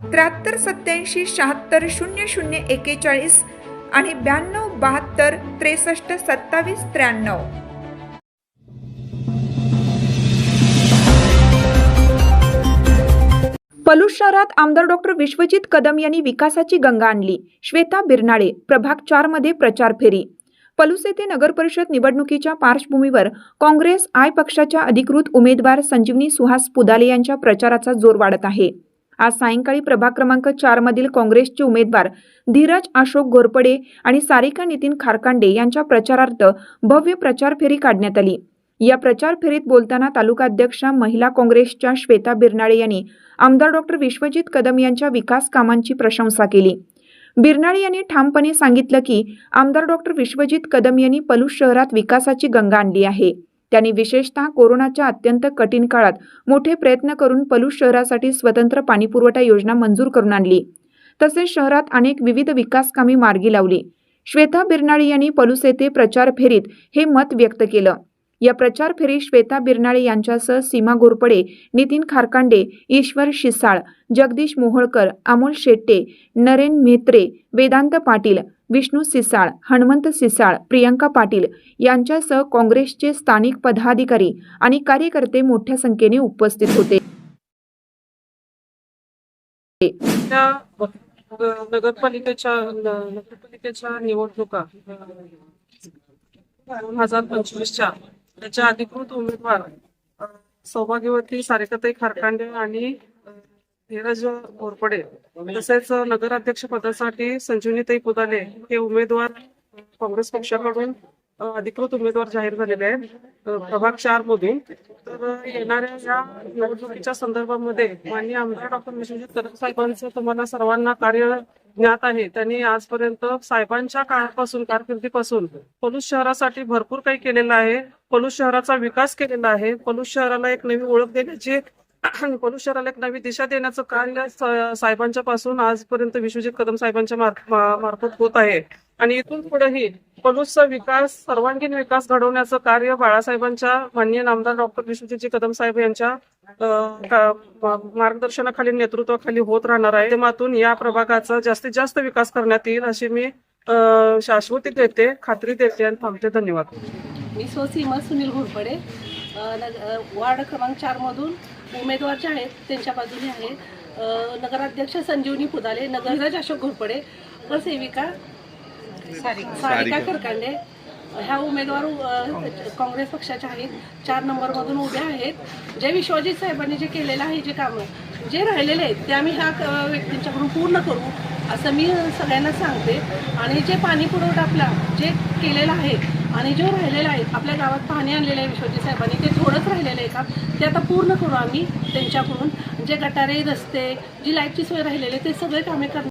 त्र्याहत्तर सत्याऐंशी शहात्तर शून्य शून्य एकेचाळीस आणि ब्याण्णव बहात्तर त्रेसष्ट सत्तावीस त्र्याण्णव. पलूस शहरात आमदार डॉक्टर विश्वजित कदम यांनी विकासाची गंगा आणली. श्वेता बिरनाळे प्रभाग चारमध्ये प्रचार फेरी. पलूस येथे नगर परिषद निवडणुकीच्या पार्श्वभूमीवर काँग्रेस आय पक्षाच्या अधिकृत उमेदवार संजीवनी सुहास पुदाले यांच्या प्रचाराचा जोर वाढत आहे. आज सायंकाळी प्रभाग क्रमांक चार मधील काँग्रेसचे उमेदवार धीरज अशोक घोरपडे आणि सारिका नितीन खारकांडे यांच्या प्रचारार्थ भव्य प्रचार फेरी काढण्यात आली. या प्रचार फेरीत बोलताना तालुकाध्यक्षा महिला काँग्रेसच्या श्वेता बिरनाळे यांनी आमदार डॉक्टर विश्वजित कदम यांच्या विकास कामांची प्रशंसा केली. बिरनाळे यांनी ठामपणे सांगितलं की आमदार डॉक्टर विश्वजित कदम यांनी पलूस शहरात विकासाची गंगा आणली आहे. त्यांनी विशेषतः कोरोनाच्या अत्यंत कठीण काळात मोठे प्रयत्न करून पलूस शहरासाठी स्वतंत्र पाणीपुरवठा योजना मंजूर करून आणली. तसेच शहरात अनेक विविध विकास कामे मार्गी लावली. श्वेता बिरनाळी यांनी पलूस येथे प्रचार फेरीत हे मत व्यक्त केलं. या प्रचार फेरीत श्वेता बिरनाळे यांच्यासह सीमा घोरपडे नितीन खारकांडे ईश्वर शिसाळ जगदीश मोहोळकर अमोल शेट्टे नरेन म्हेत्रे वेदांत पाटील विष्णू सिसाळ हनुमंत सिसाळ प्रियंका पाटील यांच्यासह काँग्रेसचे स्थानिक पदाधिकारी आणि कार्यकर्ते मोठ्या संख्येने उपस्थित होते. नगरपालिकेच्या नगरपालिकेच्या निवडणुका दोन हजार पंचवीसच्या त्याच्या अधिकृत उमेदवार सौभाग्यवती सारिकाताई खारकांडे आणि धीरज घोरपडे तसेच नगराध्यक्ष पदासाठी संजीवनीताई पुदाले हे उमेदवार काँग्रेस पक्षाकडून अधिकृत उमेदवार जाहीर झालेले आहेत. प्रभाग चार मधून तर येणाऱ्या या निवडणुकीच्या संदर्भामध्ये माननीय आमदार डॉक्टर विश्वजित कदम साहेबांचं तुम्हाला सर्वांना कार्य ज्ञात आहे. त्यांनी आजपर्यंत साहेबांच्या काळापासून कारकिर्दीपासून पलूस शहरासाठी भरपूर काही केलेलं आहे. पलूस शहराचा विकास केलेला आहे. पलूस शहराला एक नवी ओळख देण्याची पलूस शहराला एक नवी दिशा देण्याचं कार्य साहेबांच्या पासून आजपर्यंत विश्वजित कदम साहेबांच्या मार्फत होत आहे. आणि इथून पुढेही पलूसचा विकास सर्वांगीण विकास घडवण्याचं कार्य बाळासाहेबांच्या माननीय नामदार डॉक्टर विश्वजितजी कदम साहेब यांच्या का- मार्गदर्शनाखाली नेतृत्वाखाली होत राहणार आहे. माध्यमातून या प्रभागाचा जास्तीत जास्त विकास करण्यात येईल अशी मी शाश्वती देते खात्री देते आणि थांबते. धन्यवाद. मी स्वसीमा सुनील घोरपडे वार्ड क्रमांक चारमधून उमेदवार जे आहेत त्यांच्या बाजूने आहे. नगराध्यक्ष संजीवनी पुदाले नगरराज अशोक घोरपडे व सेविका सारिका करकांडे ह्या उमेदवार काँग्रेस पक्षाच्या आहेत. चार नंबरमधून उभ्या आहेत. जे विश्वजित साहेबांनी जे केलेलं आहे जे कामं जे राहिलेले आहेत ते आम्ही ह्या व्यक्तींच्याकडून पूर्ण करू असं मी सगळ्यांना सांगते. आणि जे पाणी पुरवठा आपला जे केलेलं आहे आणि जो राहिलेला आहे आपल्या गावात पाणी आणलेलं आहे विश्वजित साहेबांनी ते थोडंच राहिलेलं आहे का? ते आता पूर्ण करू आम्ही त्यांच्याकडून. जे गटारे रस्ते जी लाईटची सोय राहिलेली आहे ते सगळे कामे करणार